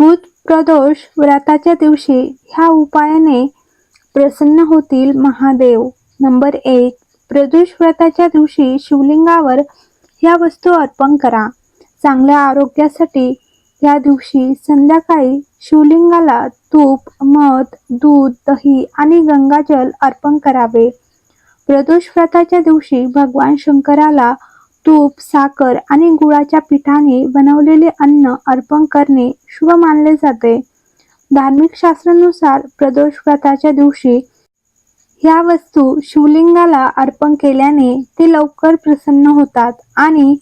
भूत प्रदोष व्रताच्या दिवशी ह्या उपायाने प्रसन्न होतील महादेव. नंबर एक प्रदोष व्रताच्या दिवशी शिवलिंगावर ह्या वस्तू अर्पण करा. चांगल्या आरोग्यासाठी या दिवशी संध्याकाळी शिवलिंगाला तूप मध दूध दही आणि गंगाजल अर्पण करावे. प्रदोष व्रताच्या दिवशी भगवान शंकराला तूप साखर आणि गुळाच्या पिठाने बनवलेले अन्न अर्पण करणे शुभ मानले जाते. धार्मिक शास्त्रानुसार प्रदोष व्रताच्या दिवशी ह्या वस्तू शिवलिंगाला अर्पण केल्याने ते लवकर प्रसन्न होतात आणि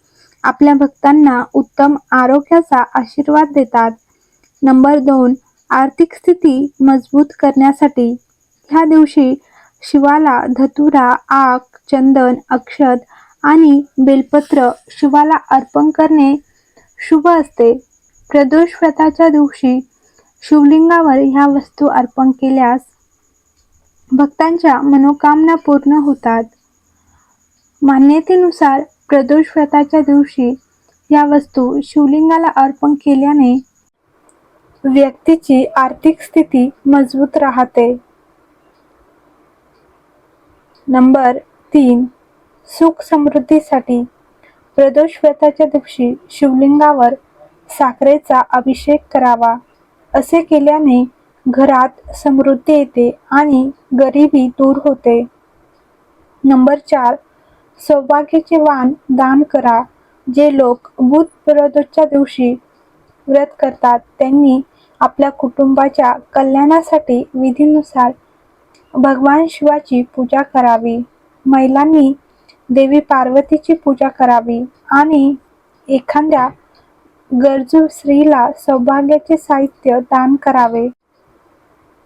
आपल्या भक्तांना उत्तम आरोग्याचा आशीर्वाद देतात. नंबर दोन आर्थिक स्थिती मजबूत करण्यासाठी ह्या दिवशी शिवाला धतुरा आक चंदन अक्षत आणि बेलपत्र शिवाला अर्पण करणे शुभ असते. प्रदोष व्रताच्या दिवशी शिवलिंगावर ह्या वस्तू अर्पण केल्यास भक्तांच्या मनोकामना पूर्ण होतात. मान्यतेनुसार प्रदोष व्रताच्या दिवशी या वस्तू शिवलिंगाला अर्पण केल्याने व्यक्तीची आर्थिक स्थिती मजबूत राहते. नंबर तीन. सुख समृद्धीसाठी प्रदोष व्रताच्या दिवशी शिवलिंगावर साखरेचा अभिषेक करावा असे केल्याने घरात समृद्धी येते आणि गरिबी दूर होते. नंबर चार सौभाग्याचे वाण दान करा जे लोक बुध प्रदोषच्या दिवशी व्रत करतात त्यांनी आपल्या कुटुंबाच्या कल्याणासाठी विधीनुसार भगवान शिवाची पूजा करावी. महिलांनी देवी पार्वतीची पूजा करावी आणि एखाद्या गरजू स्त्रीला सौभाग्याचे साहित्य दान करावे.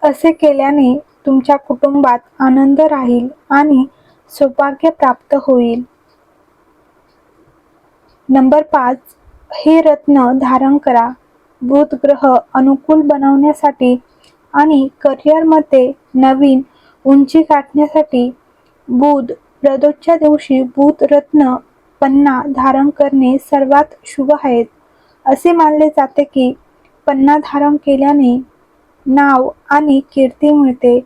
असे केल्याने तुमच्या कुटुंबात आनंद राहील आणि सौभाग्य प्राप्त होईल. नंबर पाच हे रत्न धारण करा. बुध ग्रह अनुकूल बनवण्यासाठी आणि करिअरमध्ये नवीन उंची गाठण्यासाठी बुध प्रदोषच्या दिवशी भूतरत्न पन्ना धारण करणे सर्वात शुभ आहेत. असे मानले जाते की पन्ना धारण केल्याने नाव आणि कीर्ती मिळते.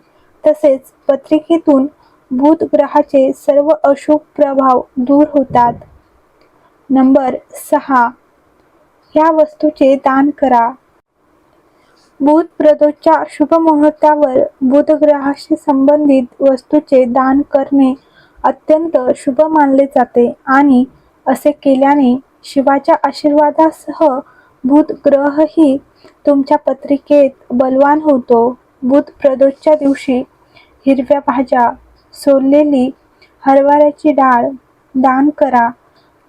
तसेच पत्रिकेतून भूतग्रहाचे ग्रहाचे सर्व अशुभ प्रभाव दूर होतात. नंबर सहा. या वस्तूचे दान करा. बुध प्रदोषच्या शुभ मुहूर्तावर बुध ग्रहाशी संबंधित वस्तूचे दान करणे अत्यंत शुभ मानले जाते आणि असे केल्याने शिवाच्या आशीर्वादासह बुध ग्रहही तुमच्या पत्रिकेत बलवान होतो. बुध प्रदोषच्या दिवशी हिरव्या भाज्या सोललेली हरभऱ्याची डाळ दान करा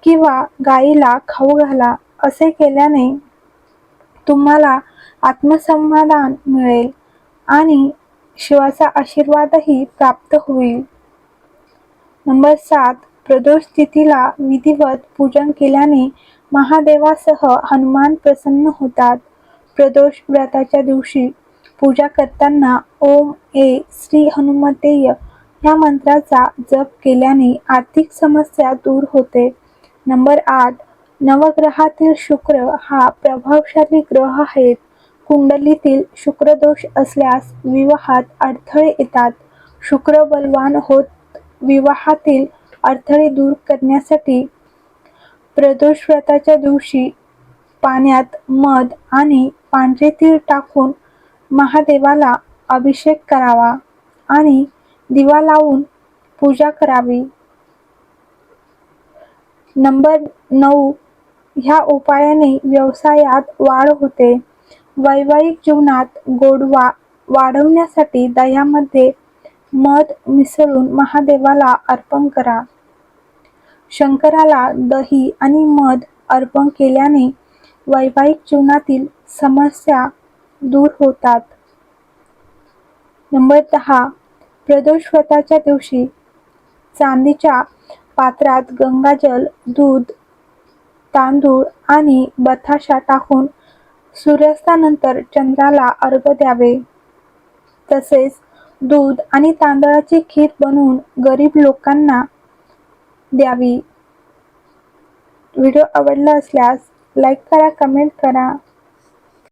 किंवा गाईला खाऊ घाला असे केल्याने तुम्हाला आत्मसमाधान मिळेल आणि शिवाचा आशीर्वादही प्राप्त होईल. नंबर सात प्रदोष तिथीला विधिवत पूजन केल्याने महादेवासह हनुमान प्रसन्न होतात. प्रदोष व्रताच्या दिवशी पूजा करताना ओम ए श्री हनुमतेय या मंत्राचा जप केल्याने आर्थिक समस्या दूर होते. नंबर आठ नवग्रहातील शुक्र हा प्रभावशाली ग्रह आहेत. कुंडलीतील शुक्रदोष असल्यास विवाहात अडथळे येतात. शुक्र बलवान होत विवाहातील अडथळे दूर करण्यासाठी प्रदोष व्रताच्या दिवशी पाण्यात मध आणि पांढरे तीळ टाकून महादेवाला अभिषेक करावा आणि दिवा लावून पूजा करावी. नंबर नऊ ह्या उपायाने व्यवसायात वाढ होते. वैवाहिक जीवनात गोडवा वाढवण्यासाठी दह्यामध्ये मध मिसळून महादेवाला अर्पण करा. शंकराला दही आणि मध अर्पण केल्याने वैवाहिक जीवनातील समस्या दूर होतात. नंबर दहा प्रदोष व्रताच्या दिवशी चांदीच्या पात्रात गंगाजल दूध तांदूळ आणि बथाशा टाकून सूर्यास्तानंतर चंद्राला अर्घ्य द्यावे. तसेच दूध आणि तांदळाची खीर बनवून गरीब लोकांना द्यावी. व्हिडिओ आवडला असल्यास लाईक करा कमेंट करा.